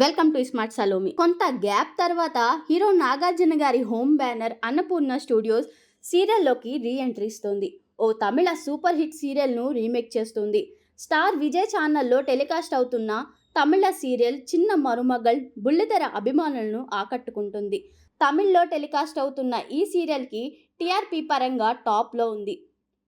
Welcome to smart Salomi. కొంత gap తర్వాత hero Nagarjuna గారి హోమ్ బ్యానర్ అన్నపూర్ణ స్టూడియోస్ సీరియల్లోకి రీ ఎంట్రీ ఇస్తుంది. ఓ తమిళ సూపర్ హిట్ సీరియల్ను రీమేక్ చేస్తుంది. స్టార్ విజయ్ ఛానల్లో టెలికాస్ట్ అవుతున్న తమిళ సీరియల్ చిన్న మరుమగల్ బుల్లితెర అభిమానులను ఆకట్టుకుంటుంది. తమిళ్ళో టెలికాస్ట్ అవుతున్న ఈ సీరియల్కి టీఆర్పీ పరంగా టాప్లో ఉంది.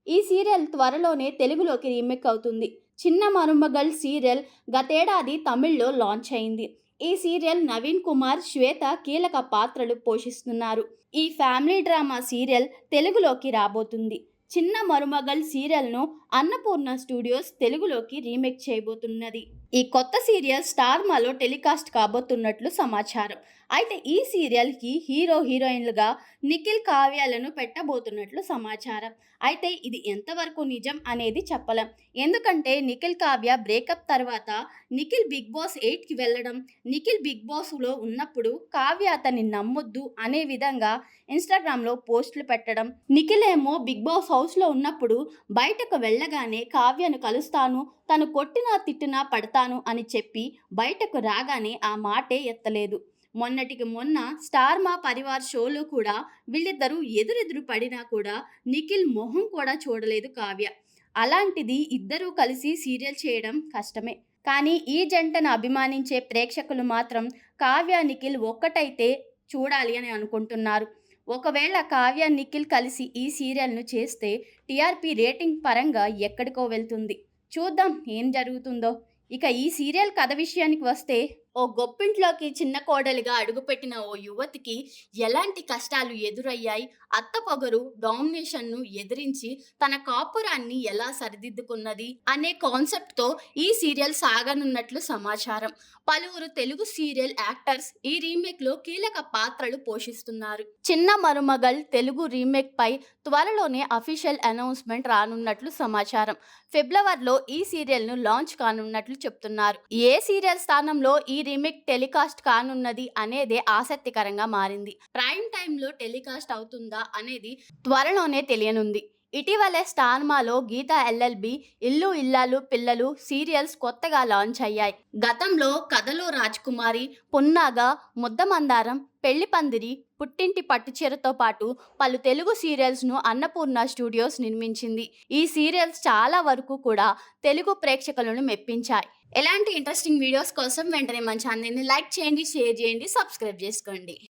ఈ సీరియల్ త్వరలోనే తెలుగులోకి రీమేక్ అవుతుంది. చిన్న మరుమగల్ సీరియల్ గతేడాది తమిళ్ళో లాంచ్ అయింది. ఈ సీరియల్ నవీన్ కుమార్ శ్వేత కీలక పాత్రలు పోషిస్తున్నారు. ఈ ఫ్యామిలీ డ్రామా సీరియల్ తెలుగులోకి రాబోతుంది. చిన్న మరుమగల్ సీరియల్ను అన్నపూర్ణ స్టూడియోస్ తెలుగులోకి రీమేక్ చేయబోతున్నది. ఈ కొత్త సీరియల్ స్టార్మాలో టెలికాస్ట్ కాబోతున్నట్లు సమాచారం. అయితే ఈ సీరియల్కి హీరో హీరోయిన్లుగా నిఖిల్ కావ్యాలను పెట్టబోతున్నట్లు సమాచారం. అయితే ఇది ఎంతవరకు నిజం అనేది చెప్పలేం. ఎందుకంటే నిఖిల్ కావ్య బ్రేకప్ తర్వాత నిఖిల్ బిగ్ బాస్ ఎయిట్కి వెళ్ళడం నిఖిల్ బిగ్ బాస్లో ఉన్నప్పుడు కావ్య అతన్ని నమ్మొద్దు అనే విధంగా ఇన్స్టాగ్రామ్లో పోస్టులు పెట్టడం నిఖిల్ ఏమో బిగ్ బాస్ హౌస్లో ఉన్నప్పుడు బయటకు వెళ్ళగానే కావ్యను కలుస్తాను తను కొట్టినా తిట్టినా పడతాను అని చెప్పి బయటకు రాగానే ఆ మాటే ఎత్తలేదు. మొన్నటికి మొన్న స్టార్ మా పరివార్ షోలో కూడా వీళ్ళిద్దరూ ఎదురెదురు పడినా కూడా నిఖిల్ మొహం కూడా చూడలేదు కావ్య. అలాంటిది ఇద్దరూ కలిసి సీరియల్ చేయడం కష్టమే. కానీ ఈ జంటను అభిమానించే ప్రేక్షకులు మాత్రం కావ్య నిఖిల్ ఒక్కటైతే చూడాలి అని అనుకుంటున్నారు. ఒకవేళ కావ్య నిఖిల్ కలిసి ఈ సీరియల్ను చేస్తే టీఆర్పీ రేటింగ్ పరంగా ఎక్కడికో వెళ్తుంది. చూద్దాం ఏం జరుగుతుందో. ఇక ఈ సీరియల్ కథ విషయానికి వస్తే ఓ గొప్పింట్లోకి చిన్న కోడలిగా అడుగుపెట్టిన ఓ యువతికి ఎలాంటి కష్టాలు ఎదురయ్యాయి? అత్త పొగరు డామినేషన్ను ఎదిరించి తన కాపురాన్ని ఎలా సరిదిద్దుకున్నది? అనే కాన్సెప్ట్తో ఈ సీరియల్ సాగనున్నట్లు సమాచారం. పలువురు తెలుగు సీరియల్ యాక్టర్స్ ఈ రీమేక్లో కీలక పాత్రలు పోషిస్తున్నారు. చిన్న మరుమగల్ తెలుగు రీమేక్ పై త్వరలోనే అఫీషియల్ అనౌన్స్మెంట్ రానున్నట్లు సమాచారం. ఫిబ్రవరిలో ఈ సీరియల్ను లాంచ్ కానున్నట్లు చెప్తున్నారు. ఏ సీరియల్ స్థానంలో ఈ రీమేక్ టెలికాస్ట్ కానున్నది అనేదే ఆసక్తికరంగా మారింది. ప్రైమ్ టైంలో టెలికాస్ట్ అవుతుందా అనేది త్వరలోనే తెలియనుంది. ఇటీవలే స్టార్మాలో గీతా ఎల్ఎల్బి ఇల్లు ఇల్లాలు పిల్లలు సీరియల్స్ కొత్తగా లాంచ్ అయ్యాయి. గతంలో కథలు రాజ్కుమారి పున్నాగా ముద్దమందారం పెళ్ళి పందిరి పుట్టింటి పట్టుచీరతో పాటు పలు తెలుగు సీరియల్స్ను అన్నపూర్ణ స్టూడియోస్ నిర్మించింది. ఈ సీరియల్స్ చాలా వరకు కూడా తెలుగు ప్రేక్షకులను మెప్పించాయి. ఎలాంటి ఇంట్రెస్టింగ్ వీడియోస్ కోసం వెంటనే మన ఛానల్ని లైక్ చేయండి షేర్ చేయండి సబ్స్క్రైబ్ చేసుకోండి.